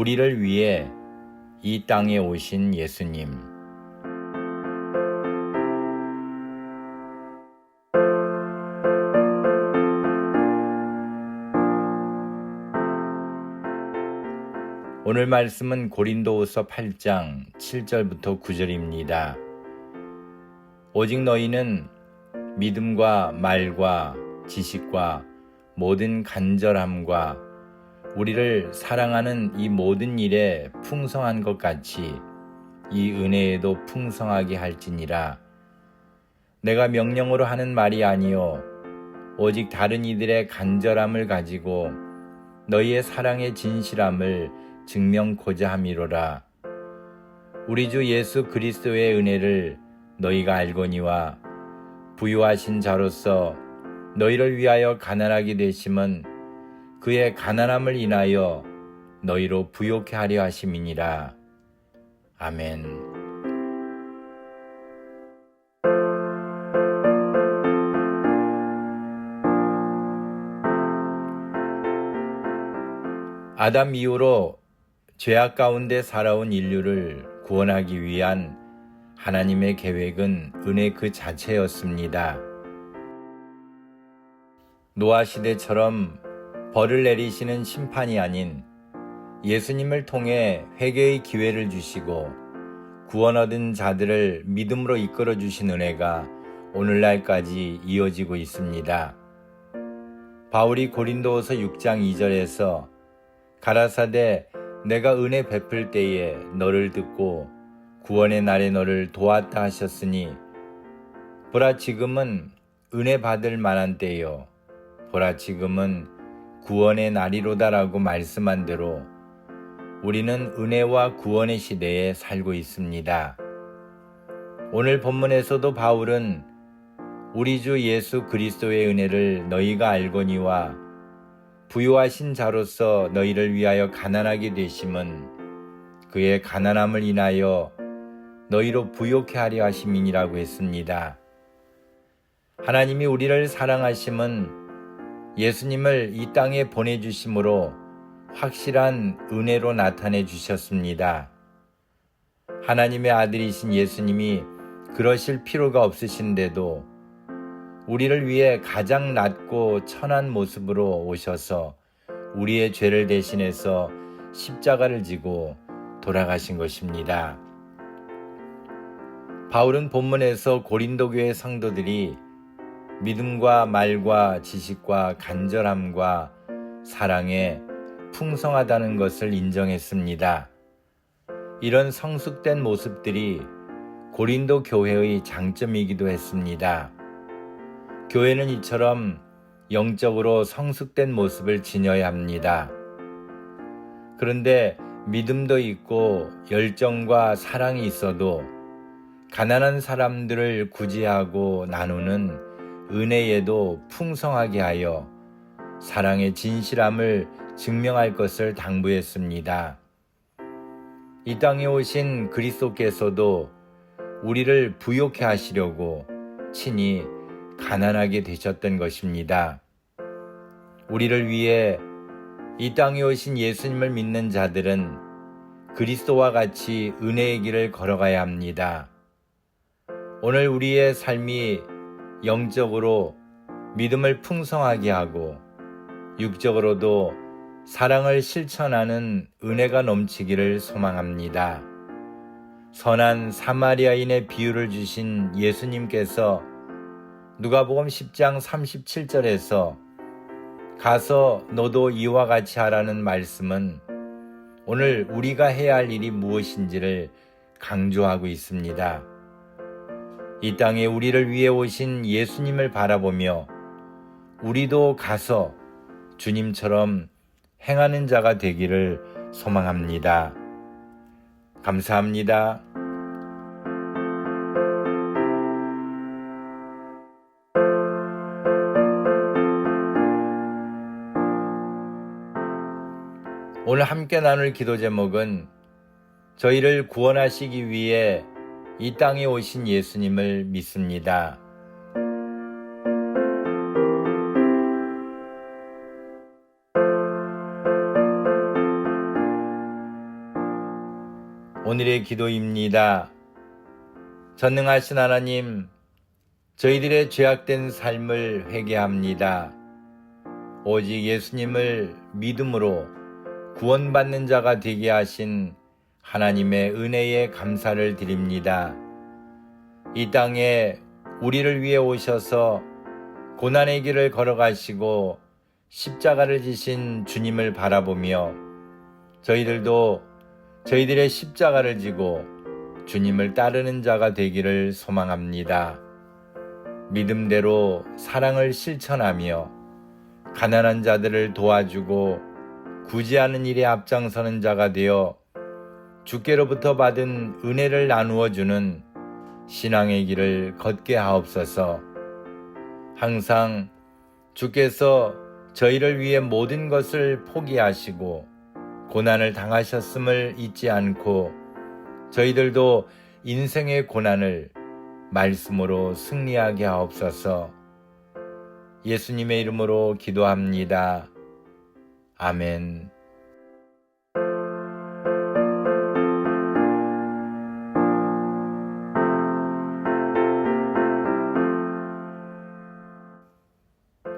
우리를 위해 이 땅에 오신 예수님. 오늘 말씀은 고린도후서 8장 7절부터 9절입니다. 오직 너희는 믿음과 말과 지식과 모든 간절함과 우리를 사랑하는 이 모든 일에 풍성한 것 같이 이 은혜에도 풍성하게 할지니라. 내가 명령으로 하는 말이 아니요 오직 다른 이들의 간절함을 가지고 너희의 사랑의 진실함을 증명코자 함이로라. 우리 주 예수 그리스도의 은혜를 너희가 알거니와 부유하신 자로서 너희를 위하여 가난하게 되심은 그의 가난함을 인하여 너희로 부욕해 하려 하심이니라. 아멘. 아담 이후로 죄악 가운데 살아온 인류를 구원하기 위한 하나님의 계획은 은혜 그 자체였습니다. 노아 시대처럼 벌을 내리시는 심판이 아닌 예수님을 통해 회개의 기회를 주시고 구원 얻은 자들을 믿음으로 이끌어 주신 은혜가 오늘날까지 이어지고 있습니다. 바울이 고린도후서 6장 2절에서 가라사대 내가 은혜 베풀 때에 너를 듣고 구원의 날에 너를 도왔다 하셨으니 보라 지금은 은혜 받을 만한 때요 보라 지금은 구원의 날이로다라고 말씀한 대로 우리는 은혜와 구원의 시대에 살고 있습니다. 오늘 본문에서도 바울은 우리 주 예수 그리스도의 은혜를 너희가 알거니와 부유하신 자로서 너희를 위하여 가난하게 되심은 그의 가난함을 인하여 너희로 부욕해 하려 하심이니라고 했습니다. 하나님이 우리를 사랑하심은 예수님을 이 땅에 보내주심으로 확실한 은혜로 나타내 주셨습니다. 하나님의 아들이신 예수님이 그러실 필요가 없으신데도 우리를 위해 가장 낮고 천한 모습으로 오셔서 우리의 죄를 대신해서 십자가를 지고 돌아가신 것입니다. 바울은 본문에서 고린도 교회 성도들이 믿음과 말과 지식과 간절함과 사랑에 풍성하다는 것을 인정했습니다. 이런 성숙된 모습들이 고린도 교회의 장점이기도 했습니다. 교회는 이처럼 영적으로 성숙된 모습을 지녀야 합니다. 그런데 믿음도 있고 열정과 사랑이 있어도 가난한 사람들을 구제하고 나누는 은혜에도 풍성하게 하여 사랑의 진실함을 증명할 것을 당부했습니다. 이 땅에 오신 그리스도께서도 우리를 부욕해 하시려고 친히 가난하게 되셨던 것입니다. 우리를 위해 이 땅에 오신 예수님을 믿는 자들은 그리스도와 같이 은혜의 길을 걸어가야 합니다. 오늘 우리의 삶이 영적으로 믿음을 풍성하게 하고 육적으로도 사랑을 실천하는 은혜가 넘치기를 소망합니다. 선한 사마리아인의 비유를 주신 예수님께서 누가복음 10장 37절에서 가서 너도 이와 같이 하라는 말씀은 오늘 우리가 해야 할 일이 무엇인지를 강조하고 있습니다. 이 땅에 우리를 위해 오신 예수님을 바라보며 우리도 가서 주님처럼 행하는 자가 되기를 소망합니다. 감사합니다. 오늘 함께 나눌 기도 제목은 저희를 구원하시기 위해 이 땅에 오신 예수님을 믿습니다. 오늘의 기도입니다. 전능하신 하나님, 저희들의 죄악된 삶을 회개합니다. 오직 예수님을 믿음으로 구원받는 자가 되게 하신 하나님의 은혜에 감사를 드립니다. 이 땅에 우리를 위해 오셔서 고난의 길을 걸어가시고 십자가를 지신 주님을 바라보며 저희들도 저희들의 십자가를 지고 주님을 따르는 자가 되기를 소망합니다. 믿음대로 사랑을 실천하며 가난한 자들을 도와주고 구제하는 일에 앞장서는 자가 되어 주께로부터 받은 은혜를 나누어 주는 신앙의 길을 걷게 하옵소서. 항상 주께서 저희를 위해 모든 것을 포기하시고 고난을 당하셨음을 잊지 않고 저희들도 인생의 고난을 말씀으로 승리하게 하옵소서. 예수님의 이름으로 기도합니다. 아멘.